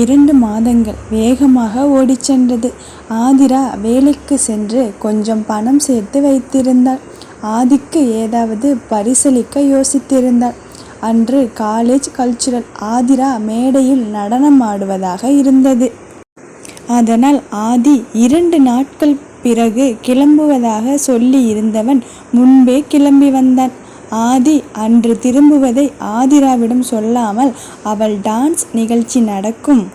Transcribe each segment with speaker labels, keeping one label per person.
Speaker 1: இரண்டு மாதங்கள் வேகமாக ஓடிச் சென்றது. ஆதிரா வேலைக்கு சென்று கொஞ்சம் பணம் சேர்த்து வைத்திருந்தாள். ஆதிக்கு ஏதாவது பரிசளிக்க யோசித்திருந்தாள். அன்று காலேஜ் கல்ச்சுரல். ஆதிரா மேடையில் நடனம் ஆடுவதாக இருந்தது. அதனால் ஆதி இரண்டு நாட்கள் பிறகு கிளம்புவதாக சொல்லி இருந்தவன் முன்பே கிளம்பி வந்தான். ஆதி அன்று திரும்புவதை ஆதிராவிடம் சொல்லாமல் அவள் டான்ஸ் நிகழ்ச்சி நடக்கும்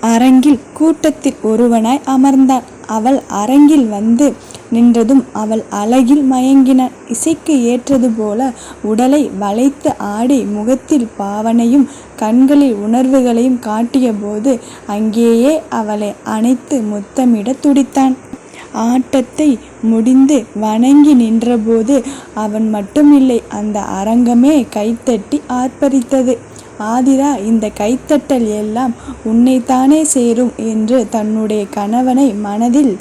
Speaker 1: அரங்கில் கூட்டத்தில் ஒருவனாய் அமர்ந்தான். அவள் அரங்கில் வந்து நின்றதும் அவள் அழகில் மயங்கினான். இசைக்கு ஏற்றது போல உடலை வளைத்து ஆடி முகத்தில் பாவனையும் கண்களில் உணர்வுகளையும் காட்டியபோது அங்கேயே அவளை அணைத்து முத்தமிடத் துடித்தான். ஆட்டத்தை முடிந்து வணங்கி நின்றபோது அவன் மட்டுமில்லை அந்த அரங்கமே கைதட்டி ஆர்ப்பரித்தது. ஆதிரா இந்த கைதட்டல் எல்லாம் உன்னைத்தானே சேரும் என்று தன்னுடைய கணவனை மனதில்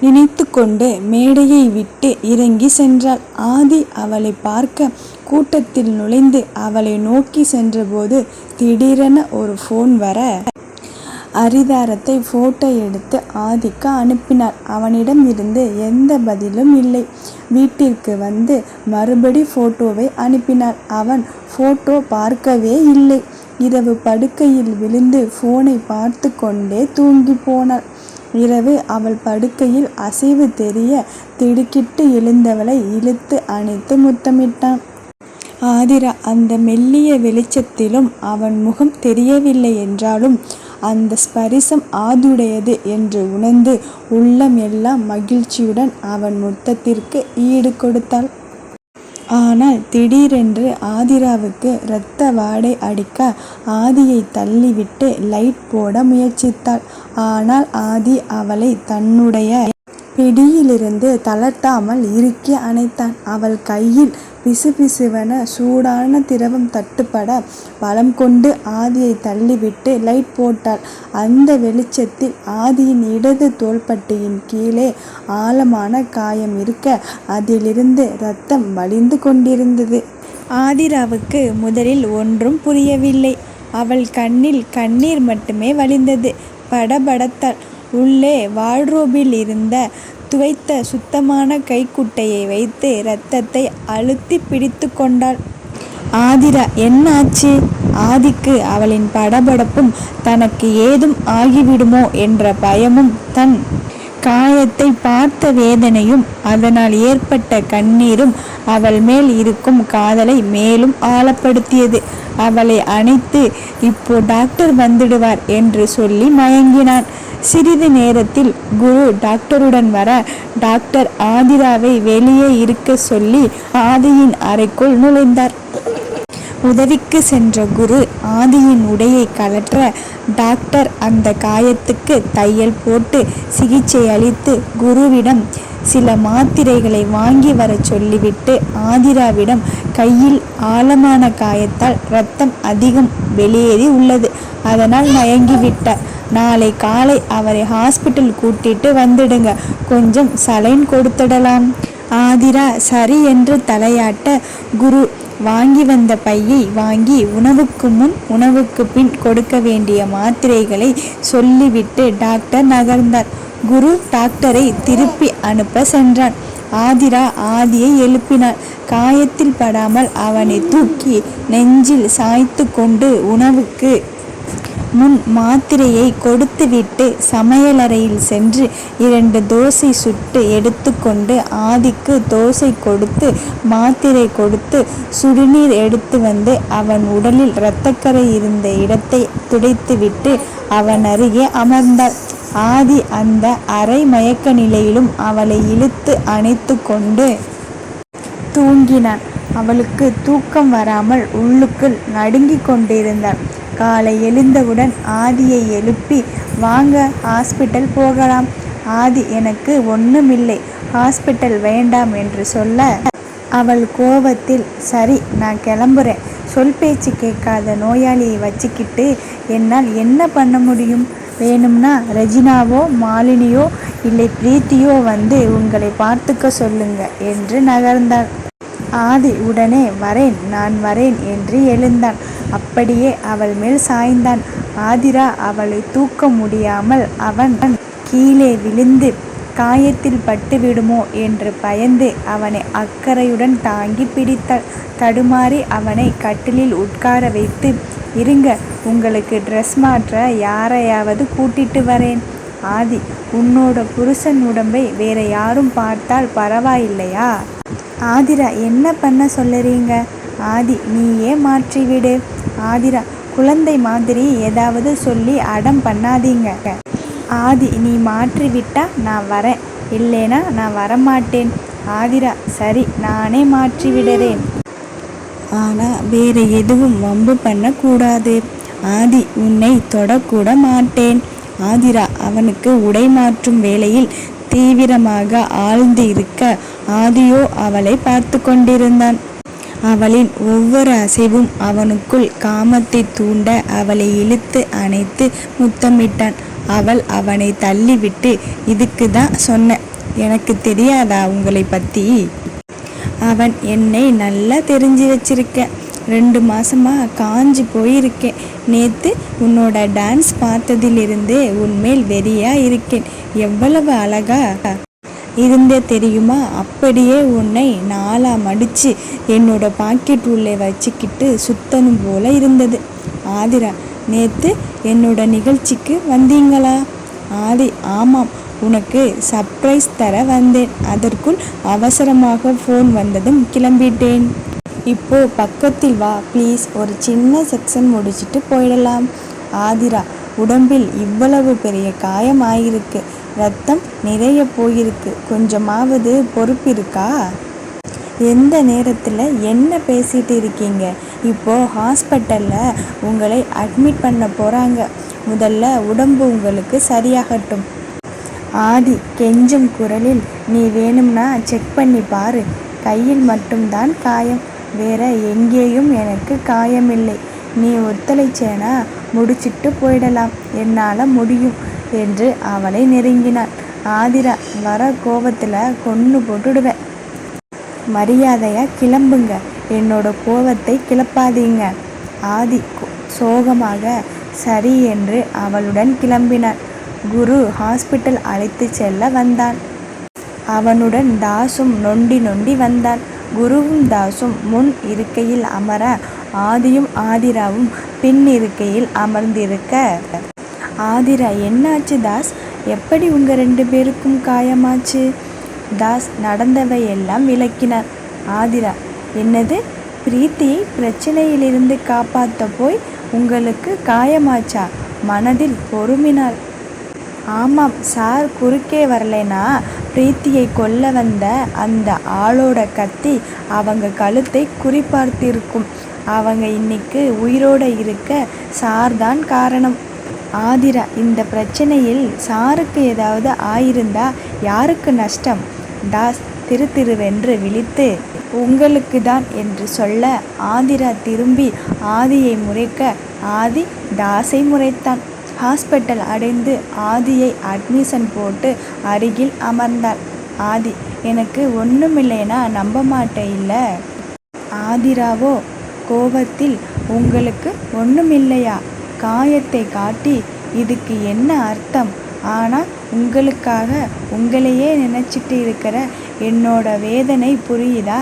Speaker 1: நினைத்துக்கொண்டு மேடையை விட்டு இறங்கி சென்றாள். ஆதி அவளை பார்க்க கூட்டத்தில் நுழைந்து அவளை நோக்கி சென்றபோது திடீரென ஒரு ஃபோன் வர அரிதாரத்தை ஃபோட்டோ எடுத்து ஆதிக்கு அனுப்பினாள். அவனிடமிருந்து எந்த பதிலும் இல்லை. வீட்டிற்கு வந்து மறுபடி ஃபோட்டோவை அனுப்பினாள். அவன் ஃபோட்டோ பார்க்கவே இல்லை. இரவு படுக்கையில் விழுந்து போனை பார்த்து கொண்டே தூங்கிப் போனாள். இரவு அவள் படுக்கையில் அசைவு தெரிய திடுக்கிட்டு எழுந்தவளை இழுத்து அணைத்து முத்தமிட்டான். ஆதிரா அந்த மெல்லிய வெளிச்சத்திலும் அவன் முகம் தெரியவில்லை என்றாலும் அந்த ஸ்பரிசம் ஆதுடையது என்று உணர்ந்து உள்ளம் எல்லாம் மகிழ்ச்சியுடன் அவன் முத்தத்திற்கு ஈடு கொடுத்தாள். ஆனால் திடீரென்று ஆதிராவுக்கு ரத்த வாடை அடிக்க ஆதியை தள்ளிவிட்டு லைட் போட முயற்சித்தாள். ஆனால் ஆதி அவளை தன்னுடைய பிடியிலிருந்து தளர்த்தாமல் இறுக்கி அணைத்தான். அவள் கையில் பிசுபிசுவென சூடான திரவம் தட்டுப்பட பலம் கொண்டு ஆதியை தள்ளிவிட்டு லைட் போட்டாள். அந்த வெளிச்சத்தில் ஆதியின் இடது தோள்பட்டையின் கீழே ஆழமான காயம் இருக்க அதிலிருந்து ரத்தம் வழிந்து கொண்டிருந்தது. ஆதிராவுக்கு முதலில் ஒன்றும் புரியவில்லை. அவள் கண்ணில் கண்ணீர் மட்டுமே வழிந்தது. படபடத்தாள். உள்ளே வார்ட்ரோபில் இருந்த துவைத்த சுத்தமான கைக்குட்டையை வைத்து ரத்தத்தை அழுத்தி பிடித்துக் கொண்டாள். ஆதிரா என்ன ஆச்சு? ஆதிக்கு அவளின் படபடப்பும் தனக்கு ஏதும் ஆகிவிடுமோ என்ற பயமும் தன் காயத்தை பார்த்த வேதனையும் அதனால் ஏற்பட்ட கண்ணீரும் அவள் மேல் இருக்கும் காதலை மேலும் ஆழப்படுத்தியது. அவளை அணைத்து இப்போ டாக்டர் வந்துடுவார் என்று சொல்லி மயங்கினான். சிறிது நேரத்தில் குரு டாக்டருடன் வர டாக்டர் ஆதிராவை வெளியே இருக்கச் சொல்லி ஆதியின் அறைக்குள் நுழைந்தார். உதவிக்கு சென்ற குரு ஆதியின் உடையை கலற்ற டாக்டர் அந்த காயத்துக்கு தையல் போட்டு சிகிச்சை அளித்து குருவிடம் சில மாத்திரைகளை வாங்கி வரச் சொல்லிவிட்டு ஆதிராவிடம் கையில் ஆழமான காயத்தால் ரத்தம் அதிகம் வெளியேறி உள்ளது. அதனால் மயங்கிவிட்டார். நாளை காலை அவரை ஹாஸ்பிட்டல் கூட்டிட்டு வந்துடுங்க. கொஞ்சம் சலைன் கொடுத்துடலாம் ஆதிரா சரி என்று தலையாட்ட குரு வாங்கி வந்த பையை வாங்கி உணவுக்கு முன் உணவுக்குப் பின் கொடுக்க வேண்டிய மாத்திரைகளை சொல்லிவிட்டு டாக்டர் நகர்ந்தார். குரு டாக்டரை திருப்பி அனுப்ப சென்றான். ஆதிரா ஆதியை எழுப்பினாள். காயத்தில் படாமல் அவனை தூக்கி நெஞ்சில் சாய்த்துக் கொண்டு உணவுக்கு முன் மாத்திரையை கொடுத்துவிட்டு சமையலறையில் சென்று இரண்டு தோசை சுட்டு எடுத்துக்கொண்டு ஆதிக்கு தோசை கொடுத்து மாத்திரை கொடுத்து சுடுநீர் எடுத்து வந்து அவன் உடலில் இரத்தக்கரை இருந்த இடத்தை துடைத்துவிட்டு அவன் அருகே அமர்ந்தாள். ஆதி அந்த அரை மயக்க நிலையிலும் அவளை இழுத்து அணைத்து கொண்டு தூங்கினான். அவளுக்கு தூக்கம் வராமல் உள்ளுக்குள் நடுங்கிக் கொண்டிருந்தாள். காலை எழுந்தவுடன் ஆதியை எழுப்பி வாங்க ஹாஸ்பிட்டல் போகலாம். ஆதி எனக்கு ஒன்றுமில்லை ஹாஸ்பிட்டல் வேண்டாம் என்று சொல்ல அவள் கோபத்தில் சரி நான் கிளம்புறேன். சொல் பேச்சு கேட்காத நோயாளியை வச்சுக்கிட்டு என்னால் என்ன பண்ண முடியும்? வேணும்னா ரெஜினாவோ மாலினியோ இல்லை பிரீத்தியோ வந்து உங்களை பார்த்துக்க சொல்லுங்க என்று நகர்ந்தாள். ஆதி உடனே வரேன் நான் வரேன் என்று எழுந்தான். அப்படியே அவள் மேல் சாய்ந்தான். ஆதிரா அவளை தூக்க முடியாமல் அவன் கீழே விழுந்து காயத்தில் பட்டு விடுமோ? என்று பயந்து அவனை அக்கறையுடன் தாங்கி பிடித்தாள். தடுமாறி அவனை கட்டிலில் உட்கார வைத்து இருங்க உங்களுக்கு ட்ரெஸ் மாற்ற யாரையாவது கூட்டிட்டு வரேன். ஆதி உன்னோட புருஷன் உடம்பை வேற யாரும் பார்த்தால் பரவாயில்லையா? ஆதிரா என்ன பண்ண சொல்லுறீங்க? ஆதி நீயே மாற்றிவிடு. ஆதிரா குழந்தை மாதிரி ஏதாவது சொல்லி அடம் பண்ணாதீங்க. ஆதி நீ மாற்றி விட்டா நான் வரேன். இல்லைனா நான் வரமாட்டேன். ஆதிரா சரி நானே மாற்றி விடுறேன் ஆனால் வேற எதுவும் வம்பு பண்ணக்கூடாது. ஆதி உன்னை தொடக்கூட மாட்டேன். ஆதிரா அவனுக்கு உடை மாற்றும் வேளையில் தீவிரமாக ஆழ்ந்து இருக்க ஆதியோ அவளை பார்த்து கொண்டிருந்தான் அவளின் ஒவ்வொரு அசைவும் அவனுக்குள் காமத்தை தூண்ட அவளை இழுத்து அணைத்து முத்தமிட்டான். அவள் அவனை தள்ளிவிட்டு இதுக்கு தான் சொன்னேன் எனக்கு தெரியாதா உங்களை பற்றி அவன் என்னை நல்லா தெரிஞ்சு வச்சிருக்க. ரெண்டு மாசமா காஞ்சி போயிருக்கேன். நேத்து உன்னோட டான்ஸ் பார்த்ததிலிருந்து உன்மேல் வெறியா இருக்கேன். எவ்வளவு அழகா இருந்தே தெரியுமா? அப்படியே உன்னை நாளாக மடித்து என்னோட பாக்கெட் உள்ளே வச்சுக்கிட்டு சுத்தணும் போல இருந்தது. ஆதிரா நேற்று என்னோட நிகழ்ச்சிக்கு வந்தீங்களா? ஆதி ஆமாம். உனக்கு சர்ப்ரைஸ் தர வந்தேன். அதற்குள் அவசரமாக ஃபோன் வந்ததும் கிளம்பிட்டேன். இப்போ பக்கத்தில் வா ப்ளீஸ் ஒரு சின்ன செக்ஷன் முடிச்சிட்டு போயிடலாம். ஆதிரா உடம்பில் இவ்வளவு பெரிய காயம் ஆயிருக்கு. ரத்தம் நிறைய போயிருக்கு. கொஞ்சமாவது பொறுப்பு இருக்கா எந்த நேரத்தில் என்ன பேசிட்டு இருக்கீங்க? இப்போ ஹாஸ்பிட்டலில் உங்களை அட்மிட் பண்ண போகிறாங்க முதல்ல உடம்பு உங்களுக்கு சரியாகட்டும். ஆதி கெஞ்சும் குரலில் நீ வேணும்னா செக் பண்ணி பாரு. கையில் மட்டும்தான் காயம். வேற எங்கேயும் எனக்கு காயமில்லை. நீ ஒத்துழைச்சேனா முடிச்சிட்டு போயிடலாம். என்னால் முடியும். என்று அவளை நெருங்கினான் ஆதிரா வர கோபத்தில் கொன்று போட்டுடுவேன். மரியாதையாக கிளம்புங்க. என்னோட கோவத்தை கிளப்பாதீங்க. ஆதி கோ- சோகமாக சரி என்று அவளுடன் கிளம்பினான் குரு ஹாஸ்பிட்டல் அழைத்து செல்ல வந்தான். அவனுடன் தாசும் நொண்டி நொண்டி வந்தான். குருவும் தாசும் முன் இருக்கையில் அமர ஆதியும் ஆதிராவும் பின் இருக்கையில் அமர்ந்திருக்க ஆதிரா என்னாச்சு தாஸ்? எப்படி உங்கள் ரெண்டு பேருக்கும் காயமாச்சு? தாஸ் நடந்தவை எல்லாம் விளக்கினார். ஆதிரா என்னது? பிரீத்தியை பிரச்சனையிலிருந்து காப்பாற்ற போய் உங்களுக்கு காயமாச்சா? மனதில் பொறுமினாள். ஆமாம் சார் குறுக்கே வரலைனா பிரீத்தியை கொல்ல வந்த அந்த ஆளோட கத்தி அவங்க கழுத்தை குறிப்பார்த்திருக்கும் அவங்க இன்னைக்கு உயிரோடு இருக்க சார் தான் காரணம். ஆதிரா இந்த பிரச்சனையில் சாருக்கு ஏதாவது ஆயிருந்தா யாருக்கு நஷ்டம்? தாஸ் திரு திருவென்று விழித்து உங்களுக்கு தான் என்று சொல்ல ஆதிரா திரும்பி ஆதியை முறைக்க ஆதி தாஸை முறைத்தான். ஹாஸ்பிட்டல் அடைந்து ஆதியை அட்மிஷன் போட்டு அருகில் அமர்ந்தாள். ஆதி எனக்கு ஒன்றுமில்லைனா நம்ப மாட்டே இல்லை ஆதிராவோ கோபத்தில் உங்களுக்கு ஒன்றுமில்லையா காயத்தை காட்டி இதுக்கு என்ன அர்த்தம்? ஆனால் உங்களுக்காக உங்களையே நினச்சிட்டு இருக்கிற என்னோட வேதனை புரியுதா?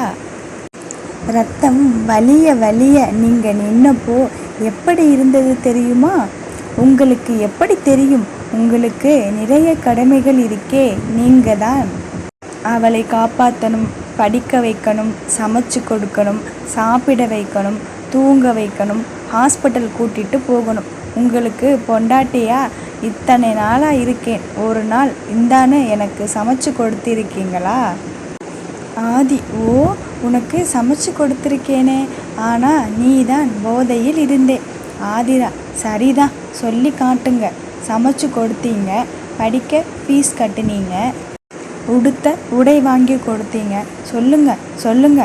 Speaker 1: ரத்தம் வலிய வலிய நீங்கள் நின்னப்போ எப்படி இருந்தது தெரியுமா? உங்களுக்கு எப்படி தெரியும்? உங்களுக்கு நிறைய கடமைகள் இருக்கே நீங்கள் தான் அவளை காப்பாற்றணும் படிக்க வைக்கணும் சமைச்சு கொடுக்கணும் சாப்பிட வைக்கணும் தூங்க வைக்கணும். ஹாஸ்பிட்டல் கூட்டிட்டு போகணும். உங்களுக்கு பொண்டாட்டியா? இத்தனை நாளாக இருக்கேன். ஒரு நாள் இந்தான்னு எனக்கு சமைச்சு கொடுத்துருக்கீங்களா? ஆதி ஓ உனக்கு சமைச்சு கொடுத்துருக்கேனே. ஆனால் நீ தான் போதையில் இருந்தே. ஆதிரா சரிதான். சொல்லி காட்டுங்க. சமைச்சு கொடுத்தீங்க. படிக்க ஃபீஸ் கட்டுனீங்க. உடுத்த உடை வாங்கி கொடுத்தீங்க. சொல்லுங்க சொல்லுங்க.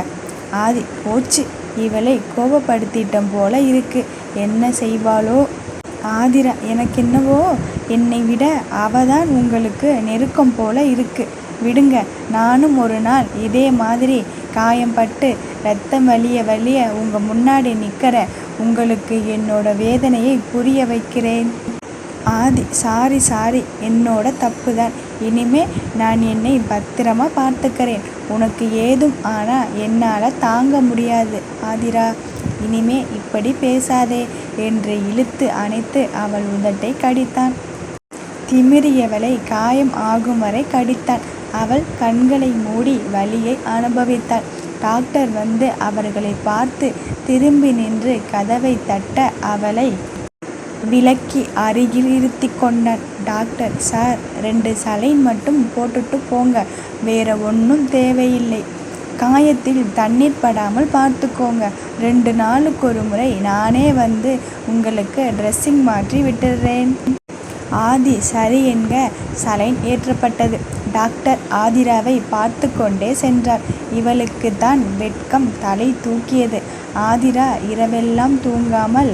Speaker 1: ஆதி போச்சு. இவளை கோபப்படுத்திட்டம் போல இருக்கு. என்ன செய்வாளோ? ஆதிரா எனக்கு என்னவோ என்னை விட அவதான் உங்களுக்கு நெருக்கம் போல இருக்கு. விடுங்க நானும் ஒரு நாள் இதே மாதிரி காயம்பட்டு ரத்தம் வலிய வலிய உங்கள் முன்னாடி நிற்கிற உங்களுக்கு என்னோட வேதனையை புரிய வைக்கிறேன். ஆதி சாரி சாரி என்னோட தப்பு தான் இனிமே நான் என்னை பத்திரமா பார்த்துக்கிறேன். உனக்கு ஏதும் ஆனால் என்னால் தாங்க முடியாது ஆதிரா. இனிமே இப்படி பேசாதே என்று இழுத்து அணைத்து அவள் உதட்டை கடித்தான். திமிரியவளை காயம் ஆகும் வரை கடித்தான். அவள் கண்களை மூடி வலியை அனுபவித்தாள். டாக்டர் வந்து அவர்களை பார்த்து திரும்பி நின்று கதவை தட்ட அவளை விலக்கி அருகில் இருத்தி கொண்டான் டாக்டர் சார் ரெண்டு சலைன் மட்டும் போட்டுட்டு போங்க. வேற ஒன்றும் தேவையில்லை. காயத்தில் தண்ணீர் படாமல் பார்த்துக்கோங்க. ரெண்டு நாளுக்கு ஒரு முறை நானே வந்து உங்களுக்கு ட்ரெஸ்ஸிங் மாற்றி விட்டுடுறேன் ஆதி சரி என்க. சலைன் ஏற்றப்பட்டது. டாக்டர் ஆதிராவை பார்த்து கொண்டே சென்றார். இவளுக்கு தான் வெட்கம் தலை தூக்கியது. ஆதிரா இரவெல்லாம் தூங்காமல்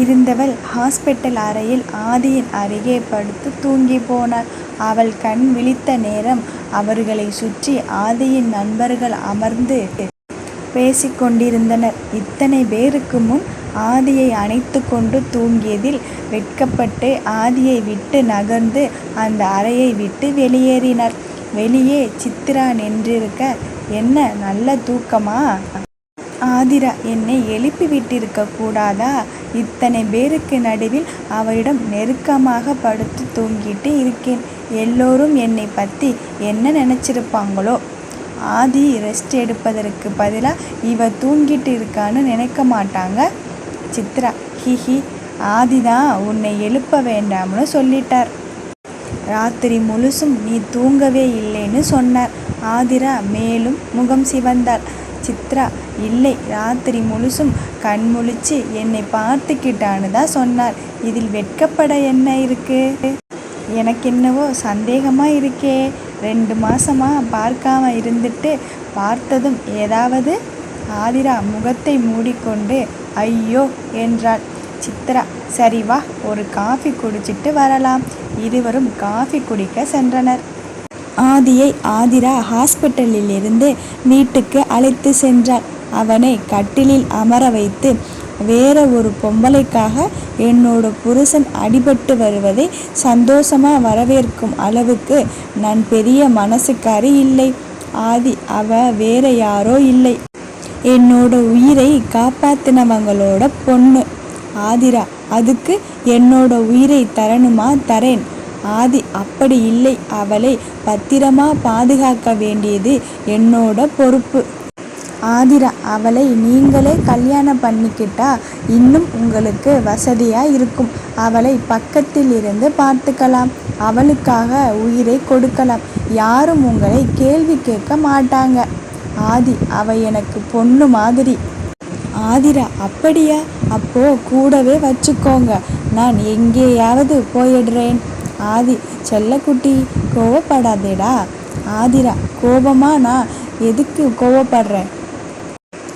Speaker 1: இருந்தவள் ஹாஸ்பிட்டல் அறையில் ஆதியின் அருகே படுத்து தூங்கி போனாள். அவள் கண் விழித்த நேரம் அவர்களை சுற்றி ஆதியின் நண்பர்கள் அமர்ந்து பேசிக்கொண்டிருந்தனர். இத்தனை பேருக்கு முன் ஆதியை அணைத்து கொண்டு தூங்கியதில் வெட்கப்பட்டு ஆதியை விட்டு நகர்ந்து அந்த அறையை விட்டு வெளியேறினர். வெளியே சித்ரா நின்றிருக்க என்ன நல்ல தூக்கமா? ஆதிரா என்னை எழுப்பி விட்டிருக்க கூடாதா? இத்தனை பேருக்கு நடுவில் அவரிடம் நெருக்கமாக படுத்து தூங்கிட்டு இருக்கேன். எல்லோரும் என்னை பற்றி என்ன நினச்சிருப்பாங்களோ? ஆதி ரெஸ்ட் எடுப்பதற்கு பதிலாக இவ தூங்கிட்டு இருக்கான்னு நினைக்க மாட்டாங்க. சித்ரா ஹிஹி ஆதிதான் உன்னை எழுப்ப வேண்டாம்னு சொல்லிட்டார். ராத்திரி முழுசும் நீ தூங்கவே இல்லைன்னு சொன்னார். ஆதிரா மேலும் முகம் சிவந்தாள். சித்ரா இல்லை ராத்திரி முழுசும் கண் முழிச்சு என்னை பார்த்துக்கிட்டான்னு தான் சொன்னார். இதில் வெட்கப்பட என்ன இருக்கு? எனக்கு என்னவோ சந்தேகமாக இருக்கே. ரெண்டு மாசமா பார்க்காம இருந்துட்டு பார்த்ததும் ஏதாவது? ஆதிரா முகத்தை மூடிக்கொண்டு ஐயோ என்றாள். சித்ரா சரி வா ஒரு காஃபி குடிச்சிட்டு வரலாம். இருவரும் காஃபி குடிக்க சென்றனர். ஆதியை ஆதிரா ஹாஸ்பிட்டலில் இருந்து வீட்டுக்கு அழைத்து சென்றார் அவனை கட்டிலில் அமர வைத்து வேற ஒரு பொம்பளைக்காக என்னோட புருஷன் அடிபட்டு வருவதை சந்தோஷமா வரவேற்கும் அளவுக்கு நான் பெரிய மனசுக்காரி இல்லை. ஆதி அவ வேற யாரோ இல்லை. என்னோட உயிரை காப்பாத்தினவங்களோட பொண்ணு. ஆதிரா அதுக்கு என்னோட உயிரை தரணுமா? தரேன். ஆதி அப்படி இல்லை. அவளை பத்திரமா பாதுகாக்க வேண்டியது என்னோட பொறுப்பு. ஆதிரா அவளை நீங்களே கல்யாணம் பண்ணிக்கிட்டா இன்னும் உங்களுக்கு வசதியா இருக்கும். அவளை பக்கத்தில் இருந்து பார்த்துக்கலாம். அவளுக்காக உயிரை கொடுக்கலாம். யாரும் உங்களை கேள்வி கேட்க மாட்டாங்க. ஆதி அவ எனக்கு பொண்ணு மாதிரி. ஆதிரா அப்படியா? அப்போ கூடவே வச்சுக்கோங்க. நான் எங்கேயாவது போயிடுறேன். ஆதி செல்லக்குட்டி கோவப்படாதேடா. ஆதிரா கோபமா நான் எதுக்கு கோவப்படுறேன்?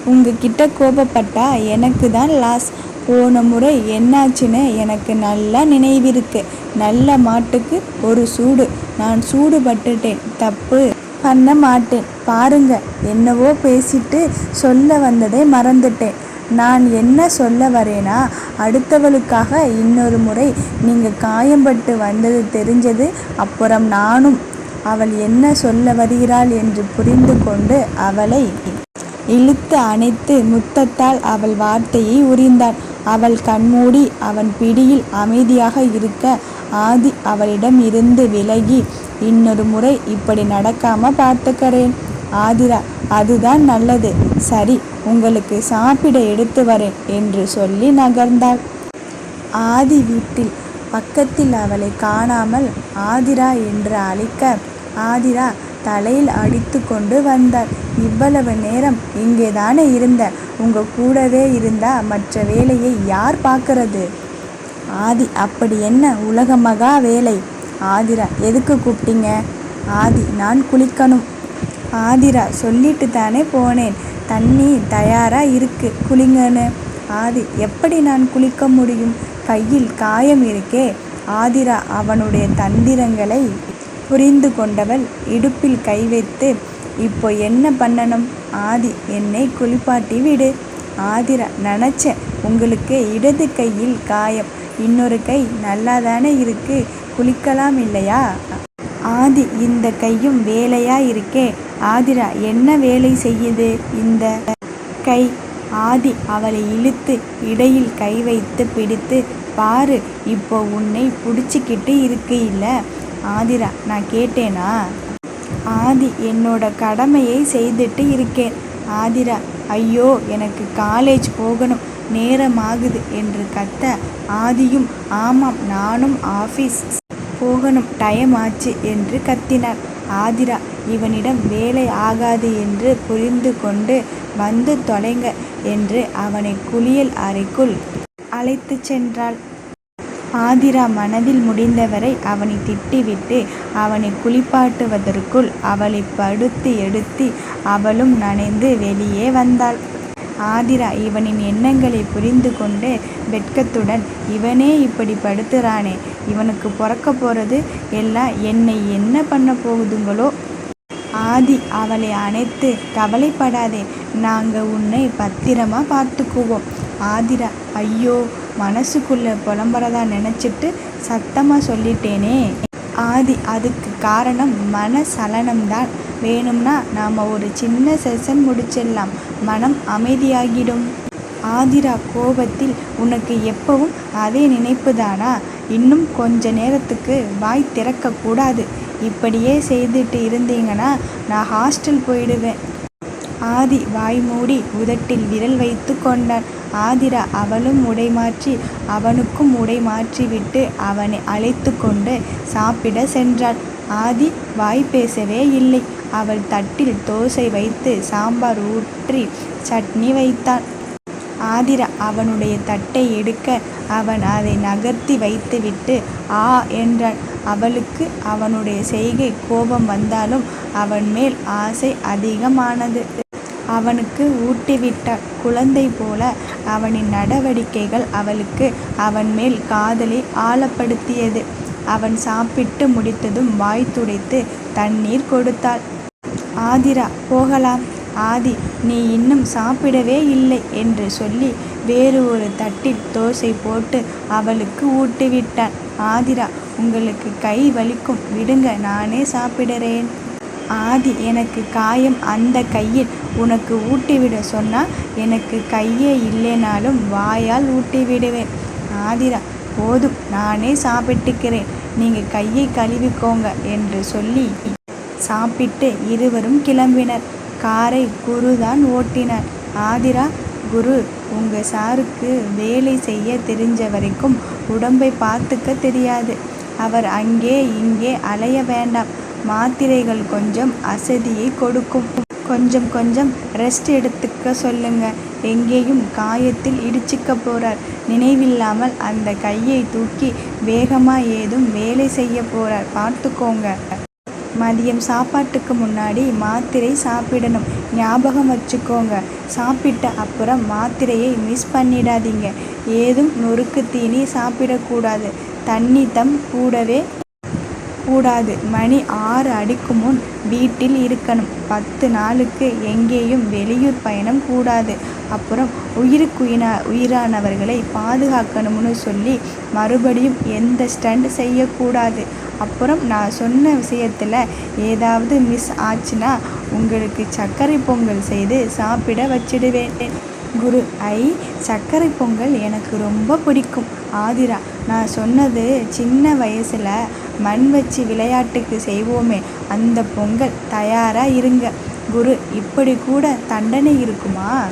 Speaker 1: உங்ககிட்ட கோபப்பட்டா எனக்கு தான் லாஸ் போன முறை என்னாச்சுன்னு எனக்கு நல்லா நினைவிருக்கு. நல்ல மாட்டுக்கு ஒரு சூடு. நான் சூடு பட்டுட்டேன் தப்பு. பண்ண மாட்டேன். பாருங்க என்னவோ பேசிட்டு சொல்ல வந்ததை மறந்துட்டேன். நான் என்ன சொல்ல வரேனா அடுத்தவளுக்காக இன்னொரு முறை நீங்கள் காயம்பட்டு வந்தது தெரிஞ்சது அப்புறம் நானும் அவள் என்ன சொல்ல வருகிறாள் என்று புரிந்து கொண்டு அவளை இழுத்து அணைத்து முத்தத்தால் அவள் வார்த்தையை உரிந்தான் அவள் கண்மூடி அவன் பிடியில் அமைதியாக இருக்க ஆதி அவளிடம் இருந்து விலகி இன்னொரு முறை இப்படி நடக்காம பார்த்துக்கிறேன். ஆதிரா அதுதான் நல்லது. சரி உங்களுக்கு சாப்பிட எடுத்து வரேன் என்று சொல்லி நகர்ந்தாள். ஆதி வீட்டில் பக்கத்தில் அவளை காணாமல் ஆதிரா என்று அழைக்க ஆதிரா தலையில் அடித்து கொண்டு வந்தார் இவ்வளவு நேரம் இங்கே தானே இருந்த? உங்க கூடவே இருந்தா மற்ற வேலையை யார் பார்க்கறது? ஆதி அப்படி என்ன உலகமகா வேலை? ஆதிரா எதுக்கு கூப்பிட்டீங்க? ஆதி நான் குளிக்கணும். ஆதிரா சொல்லிட்டு தானே போனேன். தண்ணி தயாராக இருக்கு குளிங்கன்னு. ஆதி எப்படி நான் குளிக்க முடியும்? கையில் காயம் இருக்கே. ஆதிரா அவனுடைய தந்திரங்களை புரிந்து கொண்டவள் இடுப்பில் கை வைத்து இப்போ என்ன பண்ணணும்? ஆதி என்னை குளிப்பாட்டி விடு. ஆதிரா நினச்சேன். உங்களுக்கு இடது கையில் காயம். இன்னொரு கை நல்லாதானே இருக்கு? குளிக்கலாம் இல்லையா? ஆதி இந்த கையும் வேலையா இருக்கே. ஆதிரா என்ன வேலை செய்யுது இந்த கை? ஆதி அவளை இழுத்து இடையில் கை வைத்து பிடித்து பாரு இப்போ உன்னை பிடிச்சிக்கிட்டு இருக்கு இல்லை? ஆதிரா நான் கேட்டேனா? ஆதி என்னோட கடமையை செய்துட்டு இருக்கேன். ஆதிரா ஐயோ எனக்கு காலேஜ் போகணும். நேரமாகுது என்று கத்த ஆதியும் ஆமாம் நானும் ஆஃபீஸ் போகணும் டைம் ஆச்சு என்று கத்தினார். ஆதிரா இவனிடம் வேலை ஆகாது என்று புரிந்து கொண்டு வந்து தொலைங்க என்று அவனை குளியல் அறைக்குள் அழைத்து சென்றாள். ஆதிரா மனதில் முடிந்தவரை அவனை திட்டிவிட்டு அவனை குளிப்பாட்டுவதற்குள் அவளை படுத்து எடுத்து அவளும் நனைந்து வெளியே வந்தாள். ஆதிரா இவனின் எண்ணங்களை புரிந்து கொண்டு வெட்கத்துடன் இவனே இப்படி படுத்துறானே இவனுக்கு பிறக்க போகிறது எல்லாம் என்னை என்ன பண்ண போகுதுங்களோ? ஆதி அவளை அணைத்து கவலைப்படாதே நாங்கள் உன்னை பத்திரமா பார்த்துக்குவோம். ஆதிரா ஐயோ மனசுக்குள்ளே புலம்புறதா நினச்சிட்டு சத்தமாக சொல்லிட்டேனே. ஆதி அதுக்கு காரணம் மன சலனம்தான் வேணும்னா நாம் ஒரு சின்ன செஷன் முடிச்சிடலாம். மனம் அமைதியாகிடும். ஆதிரா கோபத்தில் உனக்கு எப்பவும் அதே நினைப்புதானா? இன்னும் கொஞ்ச நேரத்துக்கு வாய் திறக்கக்கூடாது இப்படியே செய்துட்டு இருந்தீங்கன்னா நான் ஹாஸ்டல் போயிடுவேன். ஆதி வாய் மூடி உதட்டில் விரல் வைத்து கொண்டான். ஆதிரா அவளும் உடை மாற்றி அவனுக்கும் உடை மாற்றிவிட்டு அவனை அழைத்து கொண்டு சாப்பிட சென்றாள். ஆதி வாய் பேசவே இல்லை. அவள் தட்டில் தோசை வைத்து சாம்பார் ஊற்றி சட்னி வைத்தான் ஆதிரா அவனுடைய தட்டை எடுக்க அவன் அதை நகர்த்தி வைத்துவிட்டு ஆ என்றான் அவளுக்கு அவனுடைய செய்கை கோபம் வந்தாலும் அவன் மேல் ஆசை அதிகமானது. அவனுக்கு ஊட்டிவிட்டாள் குழந்தை போல அவனின் நடவடிக்கைகள் அவளுக்கு அவன் மேல் காதலை ஆழப்படுத்தியது. அவன் சாப்பிட்டு முடித்ததும் வாய் துடைத்து தண்ணீர் கொடுத்தாள். ஆதிரா போகலாம். ஆதி நீ இன்னும் சாப்பிடவே இல்லை என்று சொல்லி வேறு ஒரு தட்டில் தோசை போட்டு அவளுக்கு ஊட்டிவிட்டான். ஆதிரா உங்களுக்கு கை வலிக்கும். விடுங்க நானே சாப்பிடுறேன். ஆதி எனக்கு காயம். அந்த கையில் உனக்கு ஊட்டிவிட சொன்னால் எனக்கு கையே இல்லைனாலும் வாயால் ஊட்டிவிடுவேன். ஆதிரா போதும் நானே சாப்பிட்டுக்கிறேன். நீங்கள் கையை கழுவிக்கோங்க என்று சொல்லி சாப்பிட்டு இருவரும் கிளம்பினர். காரை குரு தான் ஓட்டினார். ஆதிரா குரு உங்கள் சாருக்கு வேலை செய்ய தெரிஞ்ச வரைக்கும் உடம்பை பார்த்துக்க தெரியாது. அவர் அங்கே இங்கே அலைய வேண்டாம். மாத்திரைகள் கொஞ்சம் அசதியை கொடுக்கும். கொஞ்சம் கொஞ்சம் ரெஸ்ட் எடுத்துக்க சொல்லுங்க. எங்கேயும் காயத்தில் இடிச்சிக்க போறார். நினைவில்லாமல் அந்த கையை தூக்கி வேகமா ஏதும் வேலை செய்ய போறார். பார்த்துக்கோங்க. மதியம் சாப்பாட்டுக்கு முன்னாடி மாத்திரை சாப்பிடணும். ஞாபகம் வச்சுக்கோங்க. சாப்பிட்ட அப்புறம் மாத்திரையை மிஸ் பண்ணிடாதீங்க. ஏதும் நொறுக்கு தீனி சாப்பிடக்கூடாது. தண்ணி தம் கூடவே கூடாது. மணி ஆறு அடிக்கு முன் வீட்டில் இருக்கணும். பத்து நாளுக்கு எங்கேயும் வெளியூர் பயணம் கூடாது. அப்புறம் உயிருக்குயினா உயிரானவர்களை பாதுகாக்கணும்னு சொல்லி மறுபடியும் எந்த ஸ்டண்ட் செய்யக்கூடாது. அப்புறம் நான் சொன்ன விஷயத்தில் ஏதாவது மிஸ் ஆச்சுன்னா உங்களுக்கு சர்க்கரை பொங்கல் செய்து சாப்பிட வச்சிடுவேன். குரு ஐ சர்க்கரை பொங்கல் எனக்கு ரொம்ப பிடிக்கும். ஆதிரா நான் சொன்னது சின்ன வயசில் மண் வச்சு விளையாட்டுக்கு செய்வோமே அந்த பொங்கல் தயாராக இருங்க. குரு இப்படி கூட தண்டனை இருக்குமா?